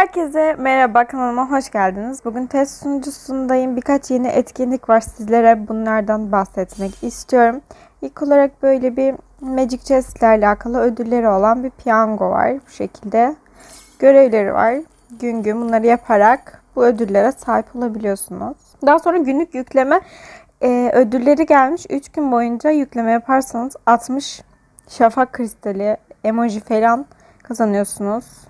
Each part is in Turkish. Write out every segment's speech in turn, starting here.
Herkese merhaba kanalıma hoş geldiniz. Bugün test sunucusundayım. Birkaç yeni etkinlik var. Sizlere bunlardan bahsetmek istiyorum. İlk olarak böyle bir Magic Chess ile alakalı ödülleri olan bir piyango var. Bu şekilde görevleri var. Gün gün bunları yaparak bu ödüllere sahip olabiliyorsunuz. Daha sonra günlük yükleme e, ödülleri gelmiş. 3 gün boyunca yükleme yaparsanız 60 şafak kristali, emoji falan kazanıyorsunuz.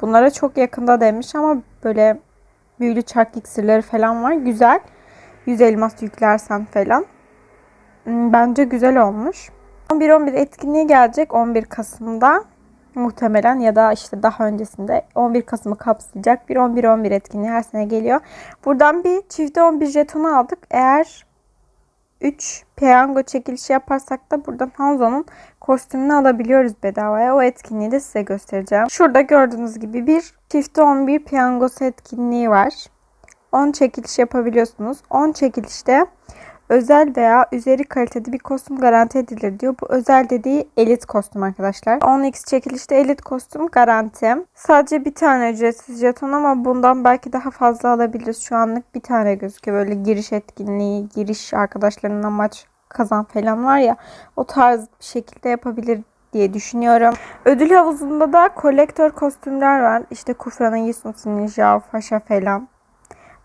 Bunlara çok yakında demiş ama böyle büyülü çark iksirleri falan var. Güzel. 100 elmas yüklersen falan. Hmm, Bence güzel olmuş. 11-11 etkinliği gelecek 11 Kasım'da muhtemelen ya da işte daha öncesinde 11 Kasım'ı kapsayacak bir 11-11 etkinliği her sene geliyor. Buradan bir çifte 11 jetonu aldık. Eğer 3 piyango çekilişi yaparsak da buradan Hanzo'nun kostümünü alabiliyoruz bedavaya. O etkinliği de size göstereceğim. Şurada gördüğünüz gibi bir çifte 11 piyangosu etkinliği var. 10 çekiliş yapabiliyorsunuz. 10 çekilişte özel veya üzeri kalitede bir kostüm garanti edilir diyor. Bu özel dediği elit kostüm arkadaşlar. 10x çekilişte elit kostüm garanti. Sadece bir tane ücretsiz jeton ama bundan belki daha fazla alabiliriz. Şu anlık bir tane gözüküyor. Böyle giriş etkinliği, giriş arkadaşlarının maç kazan falan var ya. O tarz bir şekilde yapabilir diye düşünüyorum. Ödül havuzunda da kolektör kostümler var. İşte Kufra'nın Yisun'un Ninja, Faşa falan.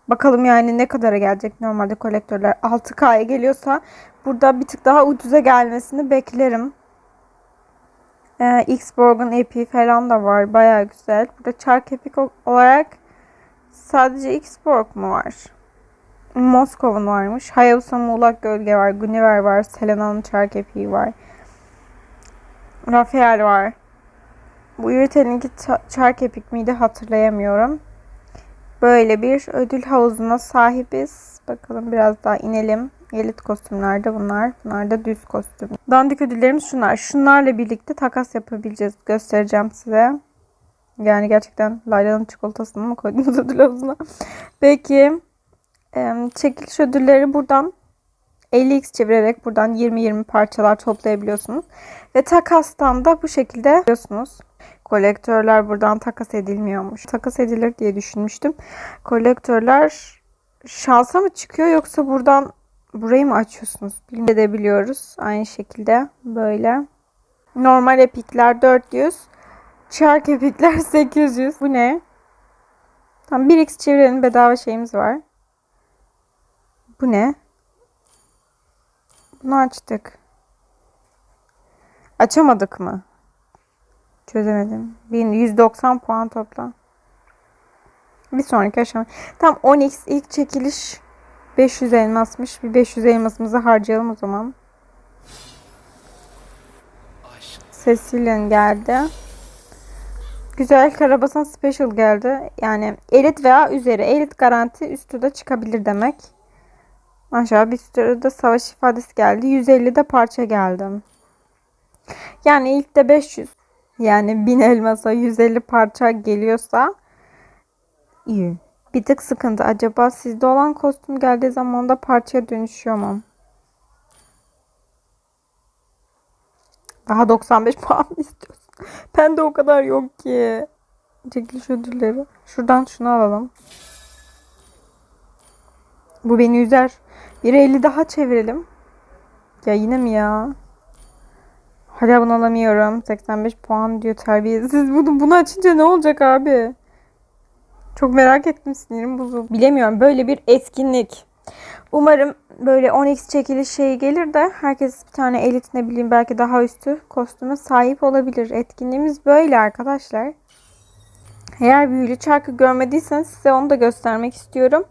Bakalım yani ne kadara gelecek normalde kolektörler 6K'ya geliyorsa burada bir tık daha ucuza gelmesini beklerim. Ee, X-Borg'un epi falan da var. Baya güzel. Burada çark epik olarak sadece X-Borg mu var? Moskov'un varmış. Hayabusa Muğlak Gölge var. Guniver var. Selena'nın çark epiği var. Rafael var. Bu Iritel'inki çark epik miydi hatırlayamıyorum. Böyle bir ödül havuzuna sahibiz. Bakalım biraz daha inelim. Elit kostümlerde bunlar. Bunlar da düz kostüm. Dandik ödüllerimiz şunlar. Şunlarla birlikte takas yapabileceğiz. Göstereceğim size. Yani gerçekten Layla'nın çikolatasını mı koydunuz ödül havuzuna? Peki. Çekiliş ödülleri buradan 50x çevirerek buradan 20-20 parçalar toplayabiliyorsunuz. Ve takastan da bu şekilde yapıyorsunuz. Kolektörler buradan takas edilmiyormuş. Takas edilir diye düşünmüştüm. Kolektörler şansa mı çıkıyor yoksa buradan burayı mı açıyorsunuz? Bilmeyebiliyoruz. Aynı şekilde böyle. Normal epikler 400. Çark epikler 800. Bu ne? Tam 1x çevirelim bedava şeyimiz var. Bu ne? Bunu açtık. Açamadık mı? Çözemedim. 190 puan topla. Bir sonraki aşama. Tam 10x ilk çekiliş 500 elmasmış. Bir 500 elmasımızı harcayalım o zaman. Cecilia'nın geldi. Güzel Karabasan Special geldi. Yani elit veya üzeri. Elit garanti üstü de çıkabilir demek. Aşağı bir sürü de savaş ifadesi geldi. 150 de parça geldi. Yani ilk de 500. Yani 1000 elmasa 150 parça geliyorsa iyi. Bir tık sıkıntı. Acaba sizde olan kostüm geldiği zaman da parçaya dönüşüyor mu? Daha 95 puan istiyorsun? Ben de o kadar yok ki. Çekiliş ödülleri. Şuradan şunu alalım. Bu beni üzer. Bir 50 daha çevirelim. Ya yine mi ya? Hala bunu alamıyorum. 85 puan diyor terbiyesiz. Bunu, bunu açınca ne olacak abi? Çok merak ettim sinirim bozuldu. Bilemiyorum böyle bir etkinlik. Umarım böyle 10x çekiliş şeyi gelir de herkes bir tane elit ne bileyim belki daha üstü kostüme sahip olabilir. Etkinliğimiz böyle arkadaşlar. Eğer büyülü çarkı görmediyseniz size onu da göstermek istiyorum.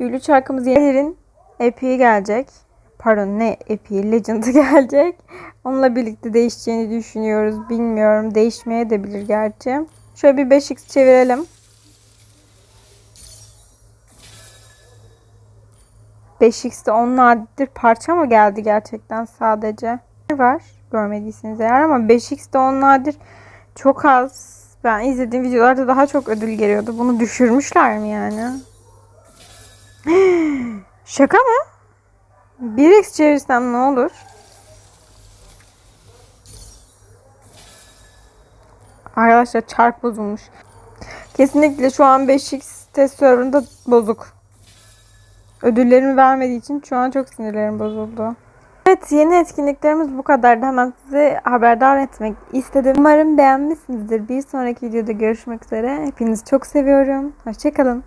Büyülü çarkımız Yener'in epiği gelecek. Pardon ne epiği Legend'ı gelecek. Onunla birlikte değişeceğini düşünüyoruz. Bilmiyorum. Değişmeye de bilir gerçi. Şöyle bir 5x çevirelim. 5x'te 10 nadir parça mı geldi gerçekten sadece? Var görmediyseniz eğer ama 5x'te 10 nadir çok az. Ben izlediğim videolarda daha çok ödül geliyordu. Bunu düşürmüşler mi yani? Şaka mı? 1x çevirsem ne olur? Arkadaşlar çark bozulmuş. Kesinlikle şu an 5x test serverında bozuk. Ödüllerimi vermediği için şu an çok sinirlerim bozuldu. Evet yeni etkinliklerimiz bu kadardı. Hemen sizi haberdar etmek istedim. Umarım beğenmişsinizdir. Bir sonraki videoda görüşmek üzere. Hepinizi çok seviyorum. Hoşçakalın.